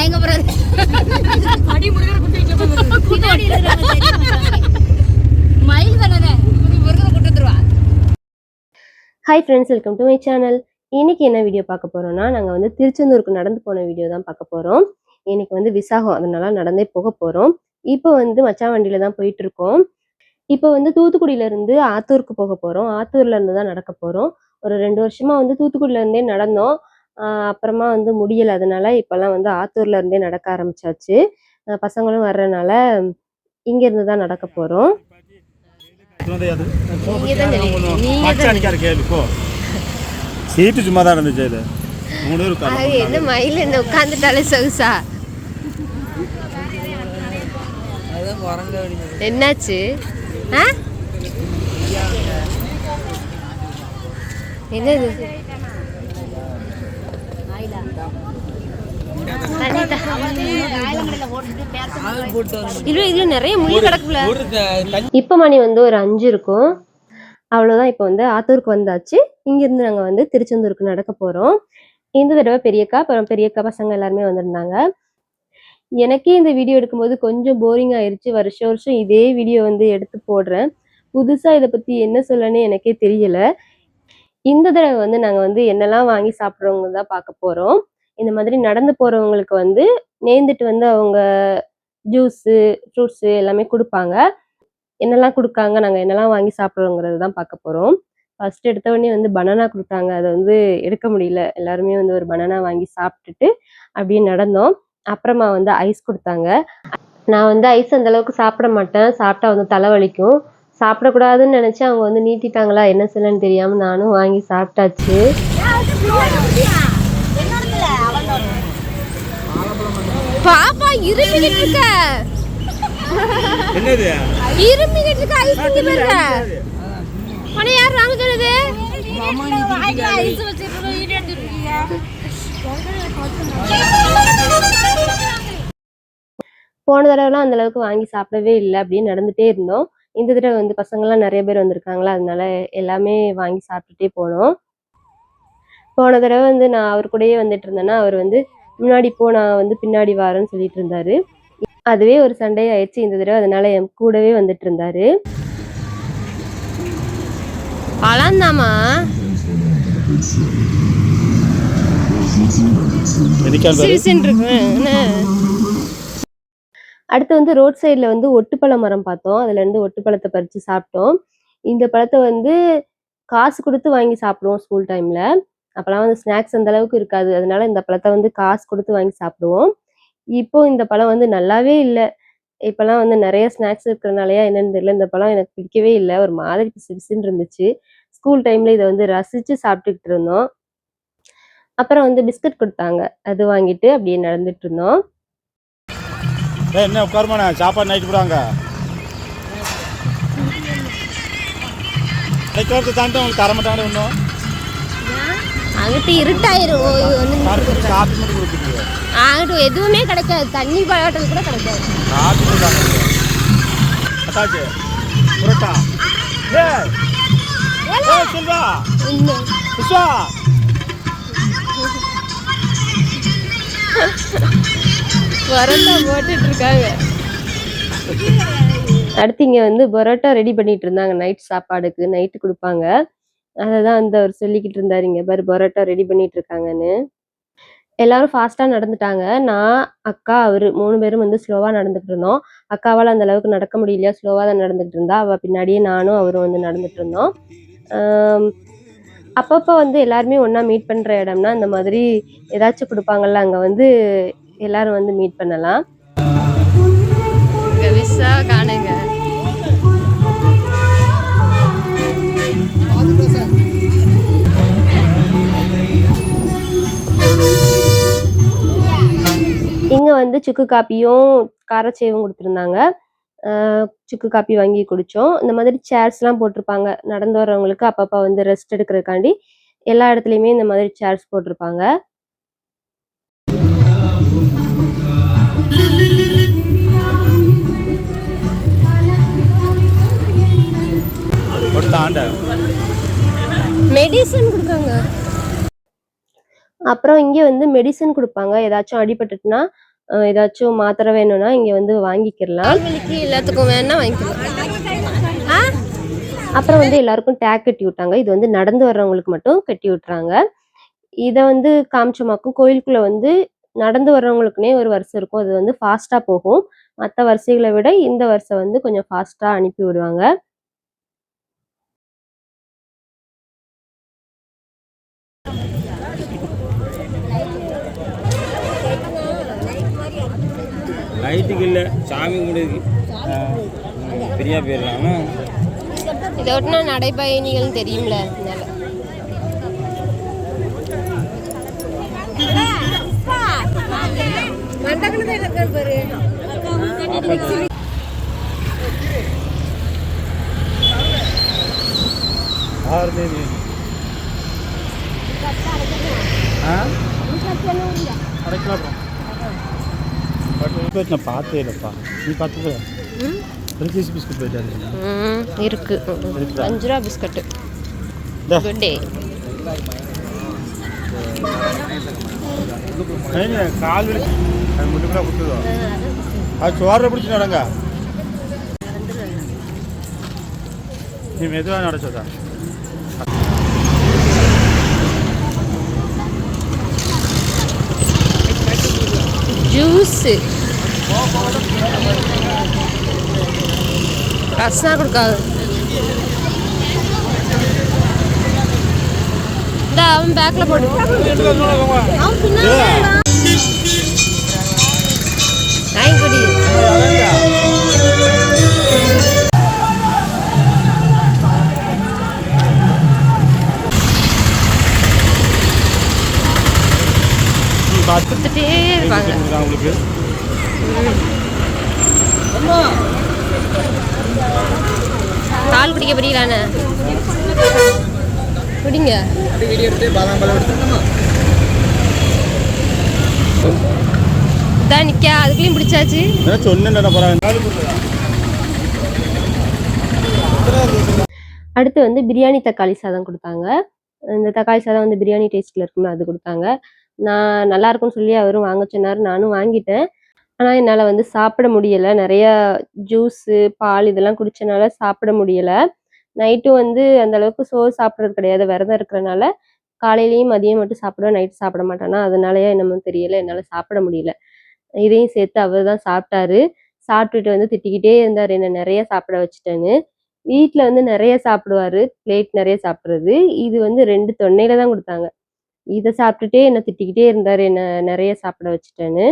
மயங்க மயில் தானே கூட்டு வந்துருவா. Hi friends welcome to my channel இன்னைக்கு என்ன வீடியோ பார்க்க போறோம்னா நாங்கள் வந்து திருச்செந்தூருக்கு நடந்து போன வீடியோ தான் பார்க்க போறோம். இன்னைக்கு வந்து விசாகம் அதனால நடந்தே போக போறோம். இப்போ வந்து மச்சா வண்டியில தான் போயிட்டு இருக்கோம். இப்போ வந்து தூத்துக்குடியில இருந்து ஆத்தூருக்கு போக போறோம். ஆத்தூர்ல இருந்து தான் நடக்க போறோம். ஒரு ரெண்டு வருஷமா வந்து தூத்துக்குடியில இருந்தே நடந்தோம். அப்புறமா வந்து முடியல. அதனால இப்பெல்லாம் வந்து ஆத்தூர்ல இருந்தே நடக்க ஆரம்பிச்சாச்சு. பசங்களும் வர்றதுனால இங்க இருந்து தான் நடக்க போறோம். சீட்டு சும்மா தான் இருந்துச்சு இது மூணு பேர் என்ன மயில் என்ன உட்காந்துட்டாலே சொகுசா? என்னாச்சு? ஆ? என்னது தண்ணி தா- இல்ல இதுல நிறைய முள்ளு கிடக்குல. இப்ப மணி வந்து ஒரு அஞ்சு இருக்கும். அவ்வளவுதான் இப்ப வந்து ஆத்தூருக்கு வந்தாச்சு. இங்க இருந்து நாங்க வந்து திருச்செந்தூருக்கு நடக்க போறோம். இந்த தடவை பெரியக்கா அப்புறம் பெரியக்கா பசங்க எல்லாருமே வந்திருந்தாங்க. எனக்கே இந்த வீடியோ எடுக்கும்போது கொஞ்சம் போரிங் ஆயிருச்சு. வருஷம் வருஷம் இதே வீடியோ வந்து எடுத்து போடுறேன். புதுசா இதை பத்தி என்ன சொல்லணும்னு எனக்கே தெரியல. இந்த தடவை வந்து நாங்க வந்து என்னெல்லாம் வாங்கி சாப்பிட்றவங்க தான் பார்க்க போறோம். இந்த மாதிரி நடந்து போறவங்களுக்கு வந்து நேர்ந்துட்டு வந்து அவங்க ஜூஸு ஃப்ரூட்ஸு எல்லாமே கொடுப்பாங்க. என்னெல்லாம் கொடுக்காங்க நாங்கள் என்னெல்லாம் வாங்கி சாப்பிட்றோங்கிறது தான் பார்க்க போகிறோம் ஃபர்ஸ்ட் எடுத்த உடனே வந்து பனானா கொடுத்தாங்க. அதை வந்து எடுக்க முடியல. எல்லாருமே வந்து ஒரு பனானா வாங்கி சாப்பிட்டுட்டு அப்படியே நடந்தோம். அப்புறமா வந்து ஐஸ் கொடுத்தாங்க. நான் வந்து ஐஸ் அந்த அளவுக்கு சாப்பிட மாட்டேன். சாப்பிட்டா வந்து தலைவலிக்கும். சாப்பிடக்கூடாதுன்னு நினச்சி அவங்க வந்து நீட்டிட்டாங்களா? என்ன சொல்லன்னு தெரியாமல் நானும் வாங்கி சாப்பிட்டாச்சு. பாப்பா இருமிக்கிட்டு இருக்க என்னது? இருமிக்கிட்டு இருக்க ஐஸ் திங்க பாருங்க உன யார் வாங்க சொன்னது ஐஸ் வச்சிருக்கோம் ஈடு எடுத்துருக்கீங்க. போன தடவைலாம் அந்த அளவுக்கு வாங்கி சாப்பிடவே இல்லை அப்படின்னு நடந்துட்டே இருந்தோம். இந்த தடவை வந்து பசங்கள்லாம் நிறைய பேர் வந்திருக்காங்களா அதனால எல்லாமே வாங்கி சாப்பிட்டுட்டே போனோம். போன தடவை வந்து நான் அவர் கூடயே வந்துட்டு இருந்தேன்னா அவர் வந்து முன்னாடி போ நான் வந்து பின்னாடி வரேன்னு சொல்லிட்டு இருந்தாரு. அதுவே ஒரு சண்டே ஆயிடுச்சு இந்த தடவை அதனால என் கூடவே வந்துட்டு இருந்தாரு. என்ன? அடுத்து வந்து ரோட் சைடில் வந்து ஒட்டுப்பழ மரம் பார்த்தோம். அதுல இருந்து ஒட்டுப்பழத்தை பறித்து சாப்பிட்டோம். இந்த பழத்தை வந்து காசு கொடுத்து வாங்கி சாப்பிடுவோம் ஸ்கூல் டைம்ல அப்போலாம் வந்து ஸ்நாக்ஸ் அந்த அளவுக்கு இருக்காது. அதனால இந்த பழத்தை வந்து காசு கொடுத்து வாங்கி சாப்பிடுவோம். இப்போ இந்த பழம் வந்து நல்லாவே இல்லை. இப்போலாம் வந்து நிறைய ஸ்நாக்ஸ் இருக்கிறனாலயா என்னன்னு தெரியல. இந்த பழம் எனக்கு பிடிக்கவே இல்லை. ஒரு மாதிரி பிசுபிசுன்னு இருந்துச்சு. ஸ்கூல் டைம்ல இதை வந்து ரசிச்சு சாப்பிட்டுக்கிட்டு இருந்தோம். அப்புறம் வந்து பிஸ்கட் கொடுத்தாங்க. அது வாங்கிட்டு அப்படியே நடந்துட்டு இருந்தோம். என்ன உட்காருமா சாப்பாடு நைட்டு போடுவாங்க தர மாட்டாங்க இன்னும். அங்கிட்டு இருட்டாயிரும். அங்கிட்டு எதுவுமே கிடைக்காது. தண்ணி பாட்டில் கூட கிடைக்காது. பரோட்டா போட்டுட்டு இருக்காங்க. அடுத்து இங்க வந்து பரோட்டா ரெடி பண்ணிட்டு இருந்தாங்க. நைட் சாப்பாடுக்கு நைட்டு கொடுப்பாங்க. அதை தான் வந்து அவர் சொல்லிக்கிட்டு இருந்தார் இங்கே பாரு பரோட்டா ரெடி பண்ணிட்டு இருக்காங்கன்னு எல்லாரும் ஃபாஸ்ட்டாக நடந்துட்டாங்க. நான் அக்கா அவர் மூணு பேரும் வந்து ஸ்லோவாக நடந்துகிட்டு இருந்தோம் அக்காவால் அந்த அளவுக்கு நடக்க முடியலையா? ஸ்லோவாக தான் நடந்துகிட்டு இருந்தா அவள் பின்னாடியே நானும் அவரும் வந்து நடந்துகிட்டு இருந்தோம் அப்பப்போ வந்து எல்லாருமே ஒன்றா மீட் பண்ணுற இடம்னா இந்த மாதிரி ஏதாச்சும் கொடுப்பாங்கல்ல அங்கே வந்து எல்லாரும் வந்து மீட் பண்ணலாம். விசா காணுங்க. இங்க வந்து சுக்கு காப்பியும் காரச்சேவும் கொடுத்துருந்தாங்க. சுக்கு காப்பி வாங்கி குடிச்சோம். இந்த மாதிரி சேர்ஸ்லாம் போட்டிருப்பாங்க. நடந்து வர்றவங்களுக்கு அப்பப்போ வந்து ரெஸ்ட் எடுக்கிறதுக்காண்டி எல்லா இடத்துலையுமே இந்த மாதிரி சேர்ஸ் போட்டிருப்பாங்க. மெடிசன் கொடுக்காங்க. அப்புறம் இங்கே வந்து மெடிசன் கொடுப்பாங்க. ஏதாச்சும் அடிபட்டுட்டுனா ஏதாச்சும் மாத்திரை வேணும்னா இங்கே வந்து வாங்கிக்கிடலாம். வலிக்கு எல்லாத்துக்கும் வேணா வாங்கிக்கலாம். அப்புறம் வந்து எல்லாருக்கும் டேக் கட்டி விட்டாங்க. இது வந்து நடந்து வர்றவங்களுக்கு மட்டும் கட்டி விட்டுறாங்க. இதை வந்து காமிச்சமாக்கும். கோயிலுக்குள்ள வந்து நடந்து வர்றவங்களுக்குனே ஒரு வரிசை இருக்கும். அது வந்து ஃபாஸ்ட்டாக போகும். மற்ற வரிசைகளை விட இந்த வரிசை வந்து கொஞ்சம் ஃபாஸ்ட்டாக அனுப்பி விடுவாங்க. லைட்டுக்கு இல்லை சாமி கும்பிடுக்கு பெரியா போயிடலாம் இதை ஒட்டினா நடைபயணிகள் தெரியும்ல அதனால. நான் பார்த்தே இல்லைப்பா. நீ பார்த்தது ரிலீஸ் பிஸ்கட் போயிட்டாரு ம், இருக்கு? அஞ்சு ரூபா பிஸ்கட்டு கால் அது மட்டும் கூட கொடுத்துதோ அது சோறை பிடிச்சி நடங்க நீ மெதுவாக நடச்சதா? ஜூஸு. ரசனா கொடுக்காது. இந்த அவன் பேக்கில் போட்டு நாய்க்குடி பார்த்து கொடுத்துட்டே இருப்பாங்க. உங்களுக்கு? பால் குடிக்க போறீங்களாண்ணே? குடிங்க. இதான் நிக்கா அதுக்குள்ளேயும் பிடிச்சாச்சு. அடுத்து வந்து பிரியாணி தக்காளி சாதம் கொடுத்தாங்க. இந்த தக்காளி சாதம் வந்து பிரியாணி டேஸ்ட்ல இருக்கும்னு அது கொடுத்தாங்க. நான் நல்லா இருக்கும்னு சொல்லி அவரும் வாங்க சொன்னார் நானும் வாங்கிட்டேன். ஆனால் என்னால் வந்து சாப்பிட முடியலை. நிறையா ஜூஸு பால் இதெல்லாம் குடிச்சனால சாப்பிட முடியல. நைட்டும் வந்து அந்த அளவுக்கு சோறு சாப்பிட்றது கிடையாது. விரதம் இருக்கிறனால காலையிலையும் மதியம் மட்டும் சாப்பிடுவேன். நைட் சாப்பிட மாட்டேன்னா அதனாலயே என்னமோ தெரியல. என்னால் சாப்பிட முடியல. இதையும் சேர்த்து அவர் தான் சாப்பிட்டாரு. சாப்பிட்டுட்டு வந்து திட்டிக்கிட்டே இருந்தார். என்னை நிறைய சாப்பிட வச்சுட்டேன்னு. வீட்டில் வந்து நிறைய சாப்பிடுவாரு. பிளேட் நிறைய சாப்பிட்றது. இது வந்து ரெண்டு தொன்னையில தான் கொடுத்தாங்க. இதை சாப்பிட்டுட்டே என்னை திட்டிக்கிட்டே இருந்தார் என்னை நிறைய சாப்பிட வச்சுட்டேன்னு.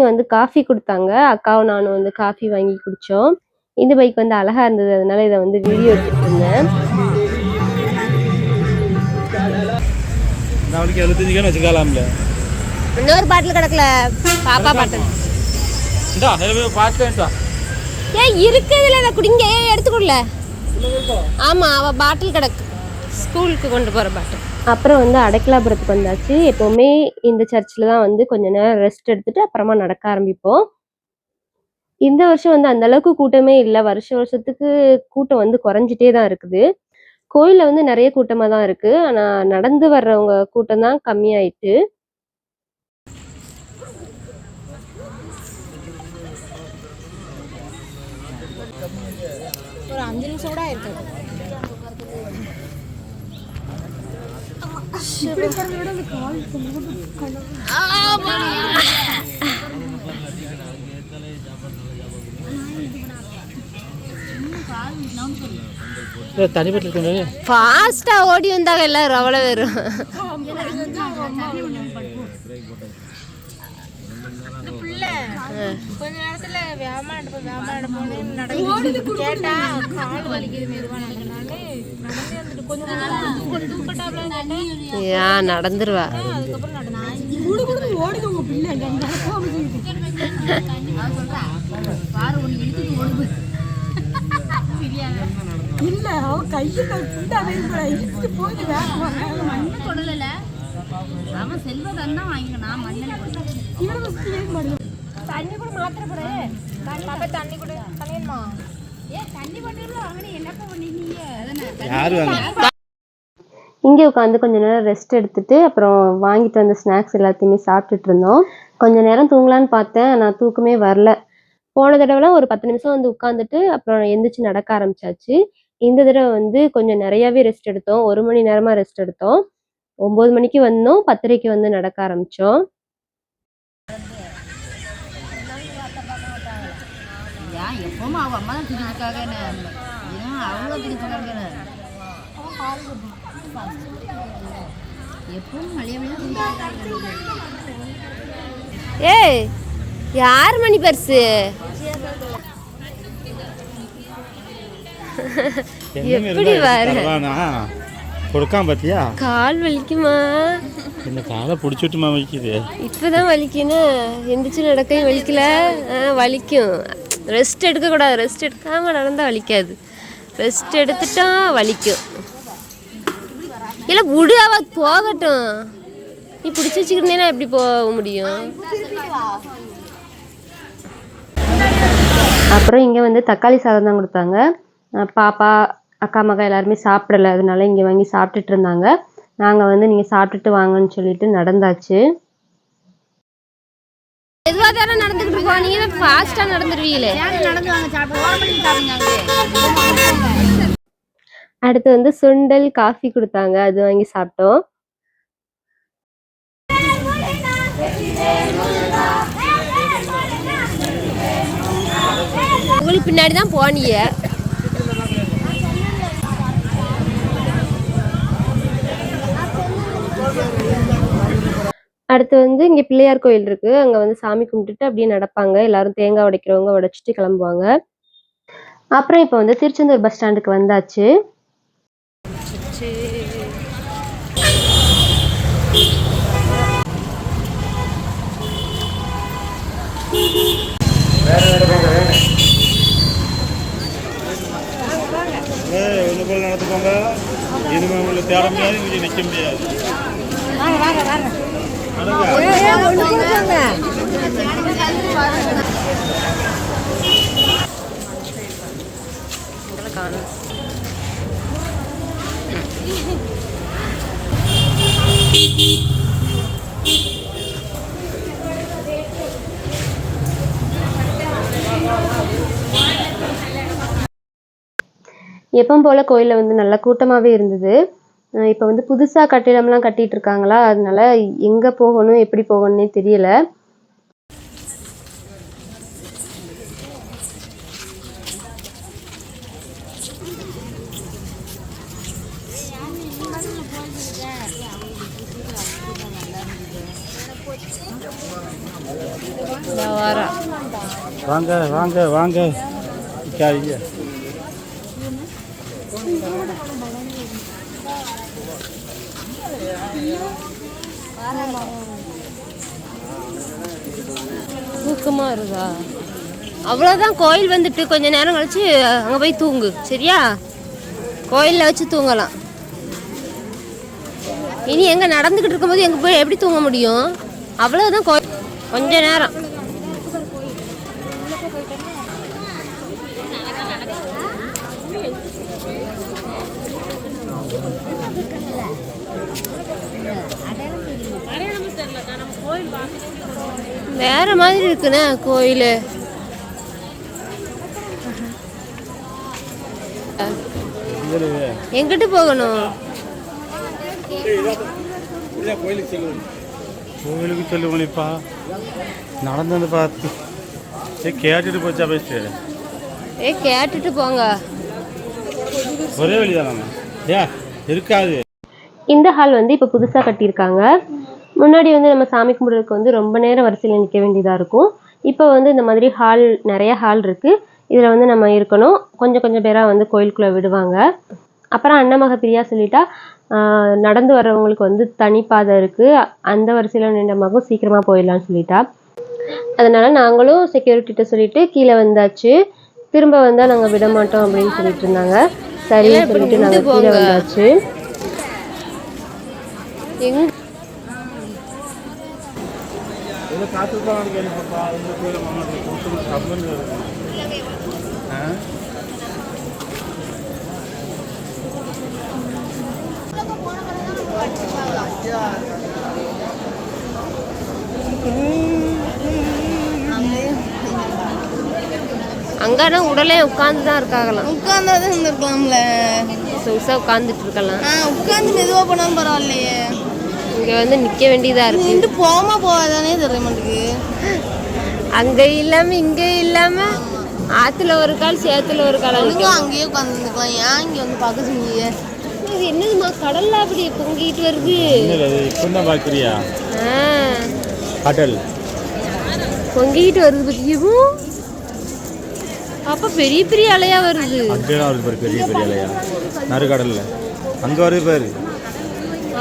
இங்க வந்து காஃபி கொடுத்தாங்க. அக்காவும் நானும் வந்து காஃபி வாங்கி குடிச்சோம். இந்த பைக் வந்து அழகா இருந்தது. அதனால இதை வந்து வீடியோ வச்சுக்கலாம்ல இன்னொரு பாட்டில் கிடக்கல. பாப்பா பார்த்துட்டா ஏன் இருக்குதுல அதை குடிங்க. ஏன் எடுத்துக்கொள்ள ஆமா அவ பாட்டில் கிடக்கு. ஸ்கூலுக்கு கொண்டு போற பாட்டில் அப்புறம் வந்து அடைக்கலாபுரத்துக்கு வந்தாச்சு. எப்போவுமே இந்த சர்ச்சில் தான் வந்து கொஞ்ச நேரம் ரெஸ்ட் எடுத்துட்டு அப்புறமா நடக்க ஆரம்பிப்போம். இந்த வருஷம் வந்து அந்த அளவுக்கு கூட்டமே இல்லை. வருஷ வருஷத்துக்கு கூட்டம் வந்து குறைஞ்சிட்டே தான் இருக்குது. கோயிலில் வந்து நிறைய கூட்டமாக தான் இருக்கு. ஆனால் நடந்து வர்றவங்க கூட்டம் தான் கம்மியாயிட்டு. ஒரு அஞ்சு நிமிஷம் கூட இருக்காது தனிப்பட்டு கொண்டு ஃபாஸ்டா ஓடி வந்தாங்க எல்லாரும் அவ்வளோ வரும் கொஞ்ச நேரத்துல வியாபாரம் எடுப்போம் வியாபாரம் எடுப்போம்னு நடந்து கேட்டா கால் வலிக்குது மெதுவா நடக்கனாலே ஏன் நடந்துருவா. ஓடுது உங்க இல்ல அவ கையில இழுத்து போய் மண்ணு கொடல அவன் செல்வதான் தண்ணி கூட. மாத்திர தண்ணி கூட கல்யாணமா யாரு வாங்க இங்கே உட்காந்து கொஞ்ச நேரம் ரெஸ்ட் எடுத்துட்டு அப்புறம் வாங்கிட்டு வந்த ஸ்நாக்ஸ் எல்லாத்தையுமே சாப்பிட்டுட்டு இருந்தோம். கொஞ்ச நேரம் தூங்கலான்னு பார்த்தேன் நான் தூக்கமே வரல. போன தடவைலாம் ஒரு பத்து நிமிஷம் வந்து உட்காந்துட்டு அப்புறம் எந்திரிச்சு நடக்க ஆரம்பிச்சாச்சு. இந்த தடவை வந்து கொஞ்சம் நிறையாவே ரெஸ்ட் எடுத்தோம். ஒரு மணி நேரமா ரெஸ்ட் எடுத்தோம். ஒன்பது மணிக்கு வந்தோம் பத்தரைக்கு வந்து நடக்க ஆரம்பிச்சோம். ஏன் எப்பவும் அவ அம்மா தான் திணிக்காக ஏன் அவ்வளோ திணிக்காக எப்பவும் மழைய ஏய் யார் மணி பர்ஸு. எப்படி வர? கொடுக்காம பாத்தியா? கால் வலிக்குமா? இந்த காலை பிடிச்சிட்டுமா வைக்குது இப்பதான் வலிக்கணும் எந்திரிச்சு நடக்கையும் வலிக்கல. வலிக்கும். ரெஸ்ட் எடுக்கக்கூடாது. ரெஸ்ட் எடுக்காமல் நடந்தால் வலிக்காது. ரெஸ்ட் எடுத்துட்டா வலிக்கும். இல்லை விடு அவ போகட்டும். நீ பிடிச்சி வச்சுக்கிட்டேன்னா எப்படி போக முடியும்? அப்புறம் இங்கே வந்து தக்காளி சாதம் தான் கொடுத்தாங்க. பாப்பா அக்கா மகா எல்லாருமே சாப்பிடலை. அதனால இங்கே வாங்கி சாப்பிட்டுட்டு இருந்தாங்க. நாங்கள் வந்து நீங்கள் சாப்பிட்டுட்டு வாங்கன்னு சொல்லிட்டு நடந்தாச்சு. தானே நடந்துக்கிட்டு இருக்கோம். நீங்கள் ஃபாஸ்ட்டாக நடந்துருவீங்களே. நடந்து வாங்க அடுத்து வந்து சுண்டல் காஃபி கொடுத்தாங்க. அது வாங்கி சாப்பிட்டோம். உங்களுக்கு பின்னாடி தான் போனீங்க. அடுத்து வந்து இங்கே பிள்ளையார் கோயில் இருக்கு. அங்கே வந்து சாமி கும்பிட்டுட்டு அப்படியே நடப்பாங்க. எல்லாரும் தேங்காய் உடைக்கிறவங்க உடைச்சிட்டு கிளம்புவாங்க. அப்புறம் இப்போ வந்து திருச்செந்தூர் பஸ் ஸ்டாண்டுக்கு வந்தாச்சு. போல நடந்துக்கோங்க இனிமே உங்களை தேட முடியாது. நிற்க முடியாது எப்பவும் போல கோயிலில் வந்து நல்ல கூட்டமாகவே இருந்தது. இப்போ வந்து புதுசாக கட்டிடம்லாம் கட்டிட்டு இருக்காங்களா அதனால எங்கே போகணும் எப்படி போகணும்னே தெரியல. வாங்க வாங்க வாங்க. தூக்கமாக இருக்கா அவ்வளோதான் கோயில் வந்துட்டு கொஞ்ச நேரம் கழிச்சு அங்கே போய் தூங்கு சரியா? கோயிலில் வச்சு தூங்கலாம். இனி எங்கே நடந்துக்கிட்டு இருக்கும்போது எங்கே போய் எப்படி தூங்க முடியும்? அவ்வளோதான் கோயில். கொஞ்ச நேரம். வேற மாதிரி இருக்குண்ணே கோயில். எங்கிட்டு போகணும்? கோவிலுக்கு சொல்லுவோம்ப்பா. நடந்து வந்து பார்த்து. ஏ கேட்டுட்டு போச்சா பேசு. ஏ கேட்டுட்டு போங்க. ஒரே வழிதானம்மா ஏ இருக்காது. இந்த ஹால் வந்து இப்போ புதுசாக கட்டியிருக்காங்க. முன்னாடி வந்து நம்ம சாமி கும்பிட்றதுக்கு வந்து ரொம்ப நேரம் வரிசையில் நிற்க வேண்டியதாக இருக்கும். இப்போ வந்து இந்த மாதிரி ஹால் நிறைய ஹால் இருக்குது இதில் வந்து நம்ம இருக்கணும். கொஞ்சம் கொஞ்சம் பேராக வந்து கோயிலுக்குள்ளே விடுவாங்க. அப்புறம் அன்னமக பிரியா சொல்லிட்டா நடந்து வர்றவங்களுக்கு வந்து தனிப்பாதை இருக்குது அந்த வரிசையில் நின்ற மகம் சீக்கிரமாக போயிடலான்னு சொல்லிட்டா. அதனால் நாங்களும் செக்யூரிட்டிகிட்ட சொல்லிட்டு கீழே வந்தாச்சு. திரும்ப வந்தால் நாங்கள் விட மாட்டோம் அப்படின்னு சொல்லிட்டு இருந்தாங்க. சரின்னு சொல்லிட்டு நாங்கள் கீழே வந்தாச்சு. எங்க இது காத்திருப்பாங்க கேள்விப்பட்டா இந்த கோயில மாமாட்டி கொடுத்து கப்பல் ஆ அங்கன்னா உடலே உட்காந்து தான் இருக்காங்களாம். உட்கார்ந்தாதான் இருந்திருக்கலாம்ல. சொகுசா உட்காந்துட்டு இருக்கலாம். ஆ உட்கார்ந்து மெதுவா போனாலும் பரவாயில்லையே. இங்க வந்து நிக்க வேண்டியதா இருக்கு. நின்று போகாம போகாதானே தெரிய மாட்டேங்குது. அங்க இல்லாம இங்க இல்லாம ஆத்துல ஒரு கால் சேத்துல ஒரு கால் ஒழுங்கா அங்கேயே உட்கார்ந்து இருந்துக்கலாம் ஏன் இங்க வந்து பார்க்க சொன்னீங்க? இது என்னதுமா கடல்ல அப்படி பொங்கிட்டு வருது. இல்லை அது இப்போ தான் பார்க்குறியா ஆ, கடல். பொங்கிட்டு வருது பத்தியும் அப்ப பெரிய பெரிய அலையா வருது? அங்கேயும் வருது பாரு பெரிய பெரிய அலையா. நறுக்கடலில் அங்கே வருது பாரு.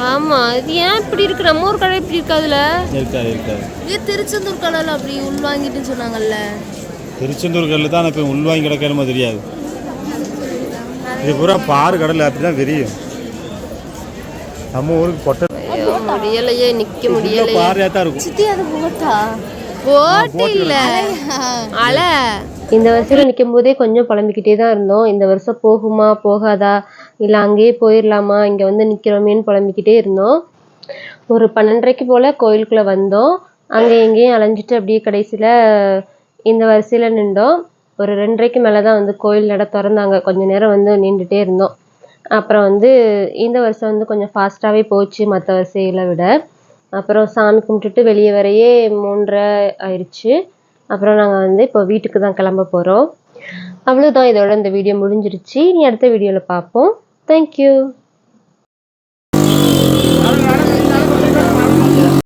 ஆமா இது ஏன் இப்படி இருக்கு? நம்ம ஊர் கடை இப்படி இருக்காதுல இருக்காது இருக்காது. இது திருச்செந்தூர் கடல் அப்படி உள்வாங்கிட்டுன்னு சொன்னாங்கல்ல. திருச்செந்தூர் கடலில் தான் இப்போ உள்வாங்கி கிடக்கணுமோ தெரியாது. இது பூரா பாரு கடல் அப்படி தான் தெரியும் நம்ம ஊருக்கு பொட்டை ஐயோ, முடியலையே நிக்க முடியலையே. பாறையாக தான் இருக்கும். சித்தி அது போட்டா? போட்டு இல்ல அலை. இந்த வரிசையில் நிற்கும் போதே கொஞ்சம் புலம்பிக்கிட்டே தான் இருந்தோம். இந்த வருஷம் போகுமா போகாதா? இல்லை அங்கேயே போயிடலாமா இங்கே வந்து நிற்கிறோமேன்னு புலம்பிக்கிட்டே இருந்தோம். ஒரு பன்னெண்டரைக்கு போல் கோயிலுக்குள்ளே வந்தோம். அங்கே எங்கேயும் அலைஞ்சிட்டு அப்படியே கடைசியில் இந்த வரிசையில் நின்றோம். ஒரு ரெண்டரைக்கு மேலே தான் வந்து கோயில் நட திறந்தாங்க. கொஞ்ச நேரம் வந்து நின்றுட்டே இருந்தோம். அப்புறம் வந்து இந்த வருஷம் வந்து கொஞ்சம் ஃபாஸ்ட்டாகவே போச்சு மற்ற வரிசைகளை விட. அப்புறம் சாமி கும்பிட்டுட்டு வெளியே வரையே மூன்றரை ஆயிடுச்சு. அப்புறம் நாங்கள் வந்து இப்போ வீட்டுக்கு தான் கிளம்ப போகிறோம் அவ்வளோதான் இதோட இந்த வீடியோ முடிஞ்சிருச்சு. இனி அடுத்த வீடியோவில் பார்ப்போம். தேங்க்யூ